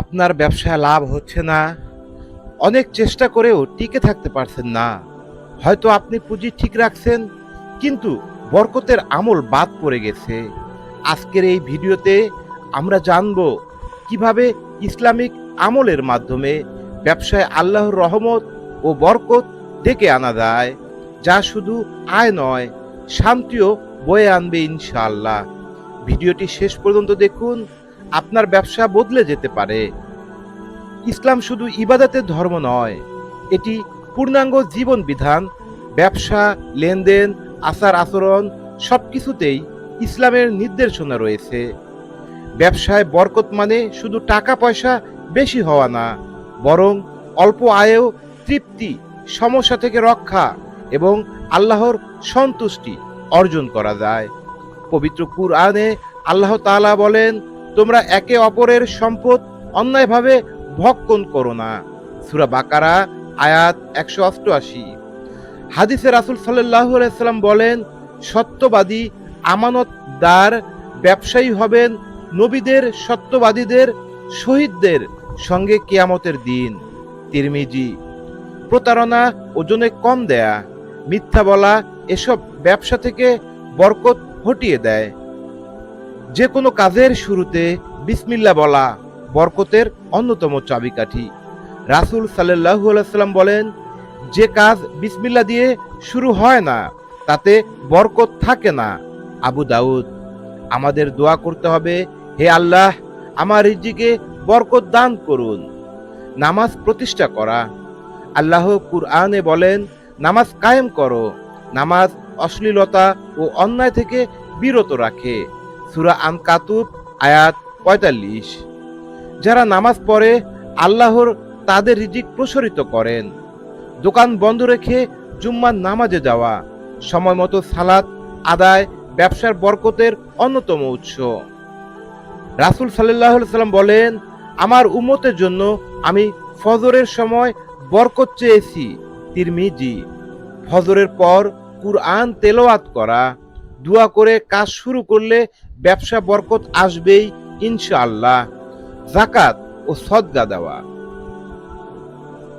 আপনার ব্যবসায় লাভ হচ্ছে না। অনেক চেষ্টা করেও টিকে থাকতে পারছেন না। হয়তো আপনি পুঁজি ঠিক রাখছেন, কিন্তু বরকতের আমল বাদ পড়ে গেছে। আজকের এই ভিডিওতে আমরা জানব কীভাবে ইসলামিক আমলের মাধ্যমে ব্যবসায় আল্লাহর রহমত ও বরকত ডেকে আনা যায়, যা শুধু আয় নয়, শান্তিও বয়ে আনবে ইনশাআল্লাহ। ভিডিওটি শেষ পর্যন্ত দেখুন আপনার ব্যবসা বদলে যেতে পারে। ইসলাম শুধু ইবাদতের ধর্ম নয়, এটি পূর্ণাঙ্গ জীবন বিধান, ব্যবসা, লেনদেন, আচার আচরণ সব কিছুতেই ইসলামের নির্দেশনা রয়েছে। ব্যবসায় বরকত মানে শুধু টাকা পয়সা বেশি হওয়া না, বরং অল্প আয়েও তৃপ্তি, সমস্যা থেকে রক্ষা এবং আল্লাহর সন্তুষ্টি অর্জন করা যায়। পবিত্র কুরআনে আল্লাহ তাআলা বলেন তোমরা একে অপরের সম্পদ অন্যায়ভাবে ভক্ষণ করো না। সুরা বাকারা, আয়াত একশো অষ্টআশি। হাদিসে রাসুল সাল্লাহ সাল্লাম বলেন, সত্যবাদী আমানতদার ব্যবসায়ী হবেন নবীদের, সত্যবাদীদের, শহীদদের সঙ্গে কিয়ামতের দিন। তিরমিজি, প্রতারণা ওজনে কম দেয়া, মিথ্যা বলা এসব ব্যবসা থেকে বরকত হটিয়ে দেয়। যে কোনো কাজের শুরুতে বিসমিল্লা বলা বরকতের অন্যতম চাবিকাঠি। রাসুল সাল্লাহু সাল্লাম বলেন, যে কাজ বিসমিল্লা দিয়ে শুরু হয় না, তাতে বরকত থাকে না। আবু দাউদ, আমাদের দোয়া করতে হবে, হে আল্লাহ, আমার রিজিকে বরকত দান করুন। নামাজ প্রতিষ্ঠা করা। আল্লাহ কুরআনে বলেন, নামাজ কায়েম করো। নামাজ অশ্লীলতা ও অন্যায় থেকে বিরত রাখে। সুরা আন কাতুব আয়াত পঁয়তাল্লিশ। যারা নামাজ পড়ে, আল্লাহর তাদের রিজিক প্রসারিত করেন। দোকান বন্ধ রেখে জুম্মার নামাজে যাওয়া, সময় মতো সালাত আদায়, ব্যবসার বরকতের অন্যতম উৎস। রাসুল সাল্লাহ সাল্লাম বলেন, আমার উম্মতের জন্য আমি ফজরের সময় বরকত চেয়েছি। তিরমিজি, ফজরের পর কুরআন তেলাওয়াত করা। দোয়া করে কাজ শুরু করলে ব্যবসা বরকত আসবেই ইনশাআল্লাহ। জাকাত ও সদগা দেওয়া।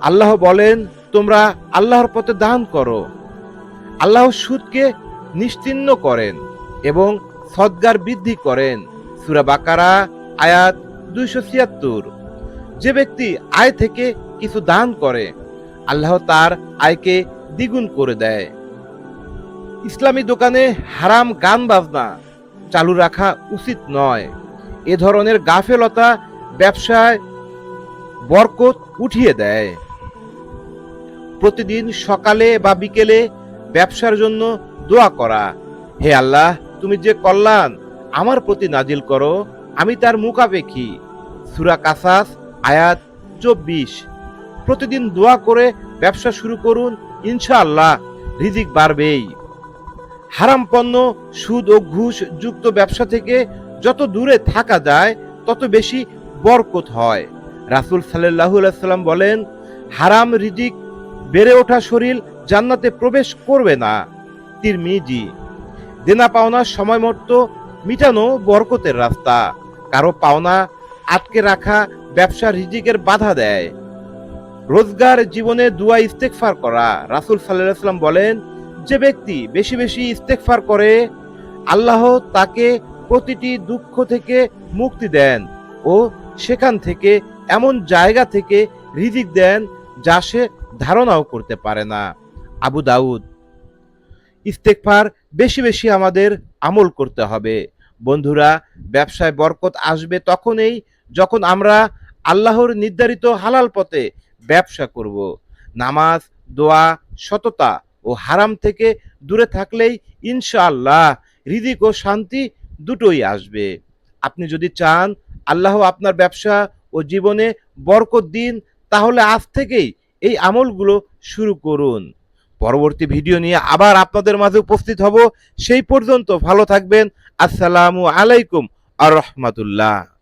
আল্লাহ বলেন, তোমরা আল্লাহর পথে দান করো। আল্লাহ সুদকে নিশ্চিন্ন করেন এবং সদগার বৃদ্ধি করেন। সুরা বাকারা, আয়াত দুইশো ছিয়াত্তর। যে ব্যক্তি আয় থেকে কিছু দান করে, আল্লাহ তার আয়কে দ্বিগুণ করে দেয়। ইসলামী দোকানে হারাম গান বাজনা চালু রাখা উচিত নয়। এ ধরনের গাফেলতা ব্যবসায় বরকত উঠিয়ে দেয়। প্রতিদিন সকালে বা বিকেলে ব্যবসার জন্য দোয়া করা, হে আল্লাহ, তুমি যে কল্যাণ আমার প্রতি নাজিল করো, আমি তার মুখাপেক্ষী। সুরা কাসাস, আয়াত চব্বিশ। প্রতিদিন দোয়া করে ব্যবসা শুরু করুন, ইনশাআল্লাহ রিজিক বাড়বেই। হারাম পণ্য, সুদ ও ঘুষ যুক্ত ব্যবসা থেকে যত দূরে থাকা যায়, তত বেশি বরকত হয়। রাসুল সাল্লাহু সাল্লাম বলেন, হারাম রিজিক বেড়ে ওঠা শরীর জান্নাতে প্রবেশ করবে না। তিরমিজি, দেনা পাওনা সময় মতো মিটানো বরকতের রাস্তা। কারও পাওনা আটকে রাখা ব্যবসা রিজিকের বাধা দেয়। রোজগার জীবনে দুয়া ইস্তেকফার করা। রাসুল সাল্লাহ সাল্লাম বলেন যে ব্যক্তি বেশি বেশি ইস্তেকফার করে, আল্লাহ তাকে প্রতিটি দুঃখ থেকে মুক্তি দেন ও সেখান থেকে এমন জায়গা থেকে রিজিক দেন যা সে ধারণাও করতে পারে না। আবু দাউদ ইস্তেকফার বেশি বেশি আমাদের আমল করতে হবে। বন্ধুরা, ব্যবসায় বরকত আসবে তখনই যখন আমরা আল্লাহর নির্ধারিত হালাল পথে ব্যবসা করব। নামাজ, দোয়া, সততা ও হারাম থেকে দূরে থাকলেই ইনশাআল্লাহ হৃদিক ও শান্তি দুটোই আসবে। আপনি যদি চান আল্লাহ আপনার ব্যবসা ও জীবনে বরকত দিন, তাহলে আজ থেকেই এই আমলগুলো শুরু করুন। পরবর্তী ভিডিও নিয়ে আবার আপনাদের মাঝে উপস্থিত হব। সেই পর্যন্ত ভালো থাকবেন। আসসালামু আলাইকুম আর রহমাতুল্লাহ